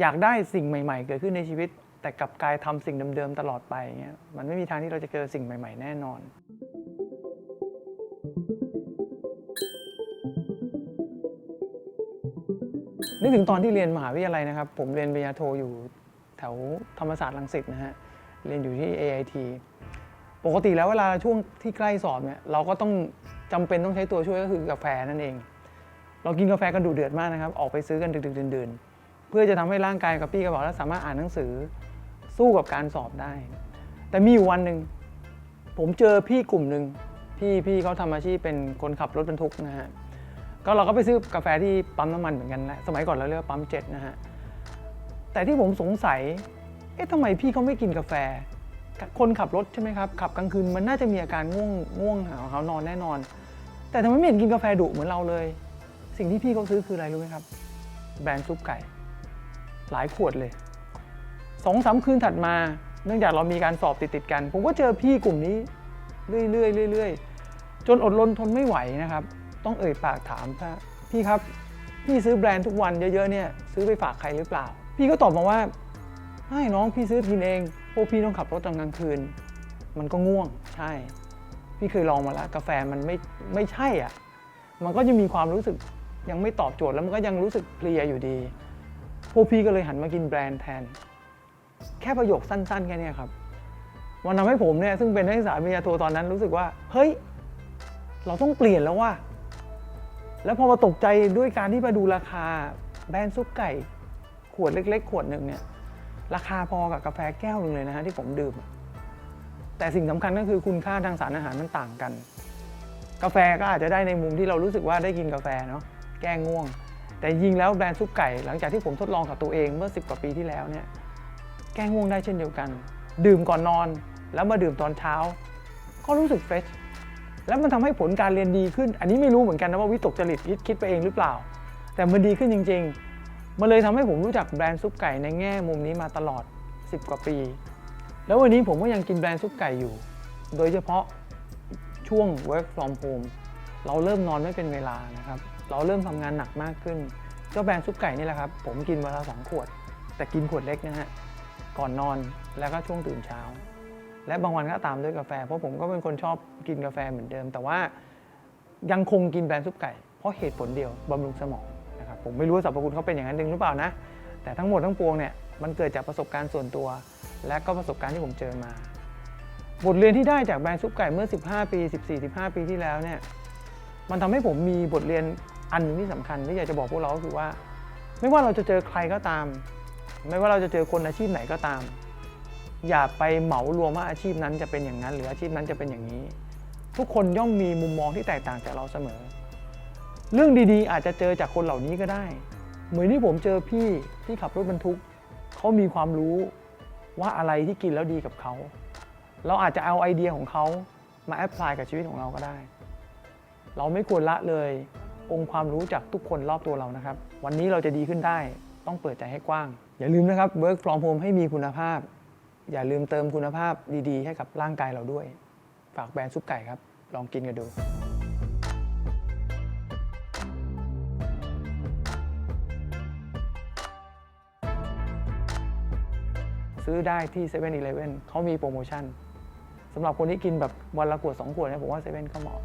อยากได้สิ่งใหม่ ๆ เกิดขึ้นในชีวิต แต่กลับกลายทำสิ่งเดิมๆตลอดไปเงี้ยมันไม่มีทางที่เราจะเจอสิ่งใหม่ ๆ แน่นอน นึกถึงตอนที่เรียนมหาวิทยาลัยนะครับ ผมเรียนปริญญาโทอยู่แถวธรรมศาสตร์รังสิตนะฮะเรียนอยู่ที่ AIT ปกติแล้วเวลาช่วงที่ใกล้สอบเนี่ยเราก็ต้องจำเป็นต้องใช้ตัวช่วยก็คือกาแฟนั่นเอง เรากินกาแฟกันดูเดือดมากนะครับ ออกไปซื้อกันดึกๆดื่นๆ เพื่อจะทำให้ร่างกายกระปี้กระเป๋าและสามารถอ่านหนังสือสู้กับการสอบได้ แต่มีอยู่วันหนึ่งผมเจอพี่กลุ่มหนึ่งพี่พี่เขาทำอาชีพเป็นคนขับรถบรรทุกนะฮะก็เราก็ไปซื้อกาแฟที่ปั๊มน้ำมันเหมือนกันแหละสมัยก่อนเราเรียกว่าปั๊มเจ็ดนะฮะแต่ที่ผมสงสัยเอ๊ะทำไมพี่เขาไม่กินกาแฟ คนขับรถใช่ไหมครับขับกลางคืนมันน่าจะมีอาการง่วงง่วงหาวหานอนแน่นอน แต่ทำไมไม่เห็นกินกาแฟดุเหมือนเราเลย สิ่งที่พี่เขาซื้อคืออะไรรู้ไหมครับ แบรนด์ซุปไก่ หลายขวดเลยสองสามคืนถัดมา เนื่องจากเรามีการสอบติดติดกัน ผมก็เจอพี่กลุ่มนี้เรื่อยๆเรื่อยๆจนอดรนทนไม่ไหวนะครับ ต้องเอ่ยปากถามว่าพี่ครับพี่ซื้อแบรนด์ทุกวันเยอะๆเนี่ยซื้อไปฝากใครหรือเปล่า พี่ก็ตอบมาว่าไม่น้องพี่ซื้อกินเองพวกพี่ต้องขับรถตอนกลางคืน มันก็ง่วงใช่ พี่เคยลองมาแล้วกาแฟมันไม่ไม่ใช่อะมันก็จะมีความรู้สึกยังไม่ตอบโจทย์แล้วมันก็ยังรู้สึกเพลียอยู่ดี พวกพี่ก็เลยหันมากินแบรนด์แทน แค่ประโยคสั้นๆแค่นี้ครับมันทำให้ผมเนี่ยซึ่งเป็นนักศึกษาปริญญาโทตอนนั้นรู้สึกว่า เฮ้ย เราต้องเปลี่ยนแล้วว่า แล้วพอมาตกใจด้วยการที่มาดูราคาแบรนด์ซุปไก่ ขวดเล็ก ๆ ขวดหนึ่งเนี่ยราคาพอกับกาแฟแก้วหนึ่งเลยนะฮะที่ผมดื่ม แต่สิ่งสำคัญก็คือคุณค่าทางสารอาหารมันต่างกัน กาแฟก็อาจจะได้ในมุมที่เรารู้สึกว่าได้กินกาแฟเนาะแก้ง่วง แต่จริงแล้วแบรนด์ซุปไก่หลังจากที่ผมทดลองกับตัวเองเมื่อ 10 กว่าปีที่แล้วเนี่ยแก้ง่วงได้เช่นเดียวกัน ดื่มก่อนนอน แล้วมาดื่มตอนเช้า ก็รู้สึกเฟรชแล้วมันทำให้ผลการเรียนดีขึ้น อันนี้ไม่รู้เหมือนกันนะว่าวิตกจริตคิดคิดไปเองหรือเปล่า แต่มันดีขึ้นจริง ๆ มันเลยทำให้ผมรู้จักแบรนด์ซุปไก่ในแง่มุมนี้มาตลอด 10 กว่าปี แล้ววันนี้ผมก็ยังกินแบรนด์ซุปไก่อยู่ โดยเฉพาะช่วง work from home เราเริ่มนอนไม่เป็นเวลานะครับ เราเริ่มทำงานหนักมากขึ้น เจ้าแบรนด์ซุปไก่นี่แหละครับ ผมกินวันละสองขวด แต่กินขวดเล็กนะฮะ ก่อนนอนแล้วก็ช่วงตื่นเช้า และบางวันก็ตามด้วยกาแฟ เพราะผมก็เป็นคนชอบกินกาแฟเหมือนเดิม แต่ว่ายังคงกินแบรนด์ซุปไก่ เพราะเหตุผลเดียวบำรุงสมองนะครับ ผมไม่รู้ว่าสรรพคุณเขาเป็นอย่างนั้นจริงหรือเปล่านะ แต่ทั้งหมดทั้งปวงเนี่ยมันเกิดจากประสบการณ์ส่วนตัว และก็ประสบการณ์ที่ผมเจอมา บทเรียนที่ได้จากแบรนด์ซุปไก่เมื่อ 15 ปี 14-15 ปีที่แล้วเนี่ยมันทำให้ผมมีบทเรียน อันหนึงที่สำคัญที่อยากจะบอกพวกเราก็คือว่า ไม่ว่าเราจะเจอใครก็ตาม ไม่ว่าเราจะเจอคนอาชีพไหนก็ตาม อย่าไปเหมารวมว่าอาชีพนั้นจะเป็นอย่างนั้น หรืออาชีพนั้นจะเป็นอย่างนี้ ทุกคนย่อมมีมุมมองที่แตกต่างจากเราเสมอ เรื่องดีๆ อาจจะเจอจากคนเหล่านี้ก็ได้ เหมือนที่ผมเจอพี่ที่ขับรถบรรทุกเขามีความรู้ว่าอะไรที่กินแล้วดีกับเขา เราอาจจะเอาไอเดียของเขามาแอพพลายกับชีวิตของเราก็ได้ เราไม่ควรละเลย องค์ความรู้จากทุกคนรอบตัวเรานะครับ วันนี้เราจะดีขึ้นได้ต้องเปิดใจให้กว้าง อย่าลืมนะครับ work from home ให้มีคุณภาพ อย่าลืมเติมคุณภาพดีๆ ให้กับร่างกายเราด้วย ฝากแบรนด์ซุปไก่ครับ ลองกินกันดูซื้อได้ที่7 e เ e ่ e อเขามีโปรโมชั่นสำหรับคนที่กินแบบวันละขวด 2 ขวดเนี่ยผมว่าเซเว่นก็เหมาะ